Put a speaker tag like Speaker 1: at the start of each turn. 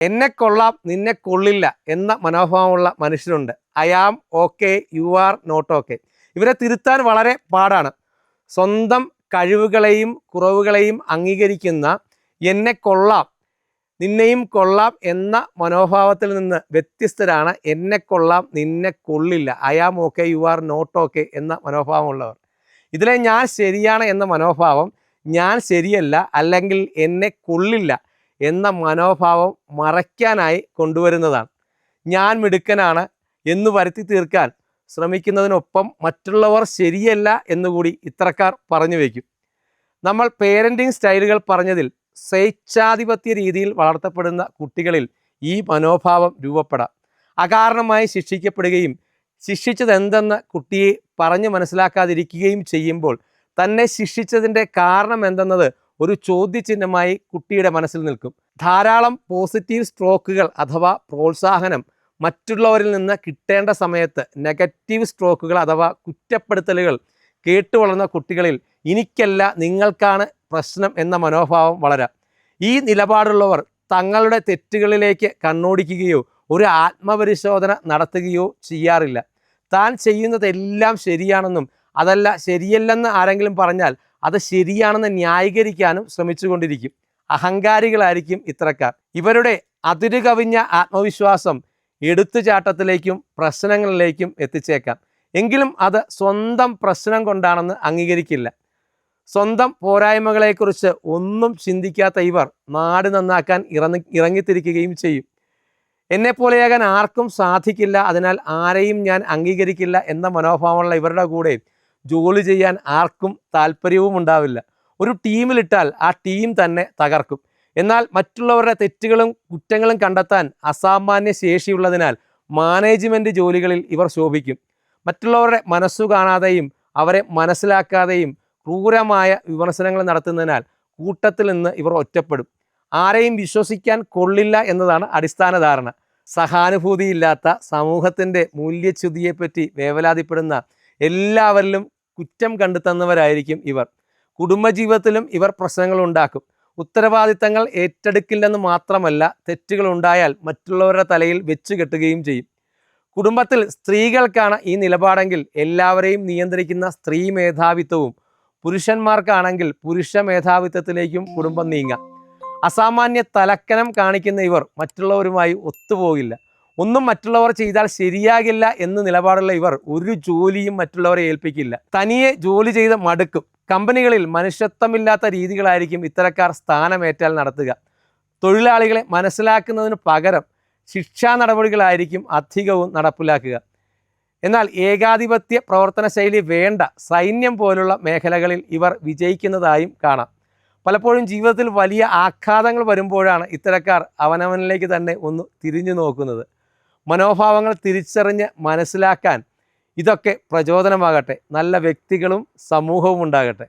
Speaker 1: എന്നെ കൊള്ളാം നിന്നെ കൊള്ളില്ല എന്ന മനോഭാവമുള്ള മനുഷ്യരുണ്ട്. I am okay you are not okay ഇവരെ തിരുത്താൻ വളരെ പാടാണ്. സ്വന്തം കഴിവുകളെയും കുറവുകളെയും അംഗീകരിക്കുന്ന എന്നെ കൊള്ളാം നിന്നെയും കൊള്ളാം എന്ന മനോഭാവത്തിൽ നിന്ന് വ്യത്യസ്തരാണ്. എന്നെ കൊള്ളാം നിന്നെ കൊള്ളില്ല. I am okay you are not okay എന്ന മനോഭാവമുള്ളവർ. ഇതിലെ ഞാൻ ശരിയാണ് എന്ന മനോഭാവം ഞാൻ ശരിയല്ല അല്ലെങ്കിൽ എന്നെ കൊള്ളില്ല എന്ന മനോഭാവം മറയ്ക്കാനായി കൊണ്ടുവരുന്നതാണ്. ഞാൻ മിടുക്കനാണ് എന്ന് വരുത്തി തീർക്കാൻ ശ്രമിക്കുന്നതിനൊപ്പം മറ്റുള്ളവർ ശരിയല്ല എന്നുകൂടി ഇത്തരക്കാർ പറഞ്ഞു വയ്ക്കും നമ്മൾ പേരന്റിങ് സ്റ്റൈലുകൾ പറഞ്ഞതിൽ സ്വേച്ഛാധിപത്യ രീതിയിൽ വളർത്തപ്പെടുന്ന കുട്ടികളിൽ ഈ മനോഭാവം രൂപപ്പെടാം. അകാരണമായി ശിക്ഷിക്കപ്പെടുകയും ശിക്ഷിച്ചത് എന്തെന്ന് കുട്ടിയെ പറഞ്ഞു മനസ്സിലാക്കാതിരിക്കുകയും ചെയ്യുമ്പോൾ തന്നെ ശിക്ഷിച്ചതിന്റെ കാരണം എന്തെന്നത് ഒരു ചോദ്യചിഹ്നമായി കുട്ടിയുടെ മനസ്സിൽ നിൽക്കും. ധാരാളം പോസിറ്റീവ് സ്ട്രോക്കുകൾ അഥവാ പ്രോത്സാഹനം മറ്റുള്ളവരിൽ നിന്ന് കിട്ടേണ്ട സമയത്ത് നെഗറ്റീവ് സ്ട്രോക്കുകൾ അഥവാ കുറ്റപ്പെടുത്തലുകൾ കേട്ടു വളർന്ന കുട്ടികളിൽ എനിക്കല്ല നിങ്ങൾക്കാണ് പ്രശ്നം എന്ന മനോഭാവം വളരാം. ഈ നിലപാടുള്ളവർ തങ്ങളുടെ തെറ്റുകളിലേക്ക് കണ്ണോടിക്കുകയോ ഒരു ആത്മപരിശോധന നടത്തുകയോ ചെയ്യാറില്ല. താൻ ചെയ്യുന്നതെല്ലാം ശരിയാണെന്നും അതല്ല ശരിയല്ലെന്ന് ആരെങ്കിലും പറഞ്ഞാൽ അത് ശരിയാണെന്ന് ന്യായീകരിക്കാനും ശ്രമിച്ചുകൊണ്ടിരിക്കും. അഹങ്കാരികളായിരിക്കും ഇത്തരക്കാർ. ഇവരുടെ അതിരു കവിഞ്ഞ ആത്മവിശ്വാസം എടുത്തുചാട്ടത്തിലേക്കും പ്രശ്നങ്ങളിലേക്കും എത്തിച്ചേക്കാം. എങ്കിലും അത് സ്വന്തം പ്രശ്നം കൊണ്ടാണെന്ന് അംഗീകരിക്കില്ല. സ്വന്തം പോരായ്മകളെക്കുറിച്ച് ഒന്നും ചിന്തിക്കാത്ത ഇവർ നാട് നന്നാക്കാൻ ഇറങ്ങി ഇറങ്ങിത്തിരിക്കുകയും ചെയ്യും. എന്നെപ്പോലെയാകാൻ ആർക്കും സാധിക്കില്ല അതിനാൽ ആരെയും ഞാൻ അംഗീകരിക്കില്ല എന്ന മനോഭാവമുള്ള ഇവരുടെ കൂടെ ജോലി ചെയ്യാൻ ആർക്കും താല്പര്യവും ഉണ്ടാവില്ല. ഒരു ടീമിലിട്ടാൽ ആ ടീം തന്നെ തകർക്കും. എന്നാൽ മറ്റുള്ളവരുടെ തെറ്റുകളും കുറ്റങ്ങളും കണ്ടെത്താൻ അസാമാന്യ ശേഷിയുള്ളതിനാൽ മാനേജ്മെന്റ് ജോലികളിൽ ഇവർ ശോഭിക്കും. മറ്റുള്ളവരുടെ മനസ്സു കാണാതെയും അവരെ മനസ്സിലാക്കാതെയും ക്രൂരമായ വിമർശനങ്ങൾ നടത്തുന്നതിനാൽ കൂട്ടത്തിൽ നിന്ന് ഇവർ ഒറ്റപ്പെടും. ആരെയും വിശ്വസിക്കാൻ കൊള്ളില്ല എന്നതാണ് അടിസ്ഥാന ധാരണ. സഹാനുഭൂതിയില്ലാത്ത സമൂഹത്തിന്റെ മൂല്യച്യുതിയെപ്പറ്റി വേവലാതിപ്പെടുന്ന എല്ലാവരിലും കുറ്റം കണ്ടെത്തുന്നവരായിരിക്കും ഇവർ. കുടുംബജീവിതത്തിലും ഇവർ പ്രശ്നങ്ങൾ ഉണ്ടാക്കും ഉത്തരവാദിത്തങ്ങൾ ഏറ്റെടുക്കില്ലെന്ന് മാത്രമല്ല തെറ്റുകൾ ഉണ്ടായാൽ മറ്റുള്ളവരുടെ തലയിൽ വെച്ച് കെട്ടുകയും ചെയ്യും. കുടുംബത്തിൽ സ്ത്രീകൾക്കാണ് ഈ നിലപാടെങ്കിൽ എല്ലാവരെയും നിയന്ത്രിക്കുന്ന സ്ത്രീ മേധാവിത്വവും പുരുഷന്മാർക്കാണെങ്കിൽ പുരുഷ മേധാവിത്വത്തിലേക്കും കുടുംബം നീങ്ങാം. അസാമാന്യ തലക്കനം കാണിക്കുന്ന ഇവർ മറ്റുള്ളവരുമായി ഒത്തുപോകില്ല. ഒന്നും മറ്റുള്ളവർ ചെയ്താൽ ശരിയാകില്ല എന്ന് നിലപാടുള്ള ഇവർ ഒരു ജോലിയും മറ്റുള്ളവരെ ഏൽപ്പിക്കില്ല. തനിയെ ജോലി ചെയ്ത് മടുക്കും. കമ്പനികളിൽ മനുഷ്യത്വമില്ലാത്ത രീതികളായിരിക്കും ഇത്തരക്കാർ സ്ഥാനമേറ്റാൽ നടത്തുക. തൊഴിലാളികളെ മനസ്സിലാക്കുന്നതിന് പകരം ശിക്ഷാ നടപടികളായിരിക്കും അധികവും നടപ്പിലാക്കുക. എന്നാൽ ഏകാധിപത്യ പ്രവർത്തന ശൈലി വേണ്ട സൈന്യം പോലുള്ള മേഖലകളിൽ ഇവർ വിജയിക്കുന്നതായും കാണാം. പലപ്പോഴും ജീവിതത്തിൽ വലിയ ആഘാതങ്ങൾ വരുമ്പോഴാണ് ഇത്തരക്കാർ അവനവനിലേക്ക് തന്നെ ഒന്ന് തിരിഞ്ഞു നോക്കുന്നത്. മനോഭാവങ്ങൾ തിരിച്ചറിഞ്ഞ് മനസ്സിലാക്കാൻ ഇതൊക്കെ പ്രചോദനമാകട്ടെ. നല്ല വ്യക്തികളും സമൂഹവും ഉണ്ടാകട്ടെ.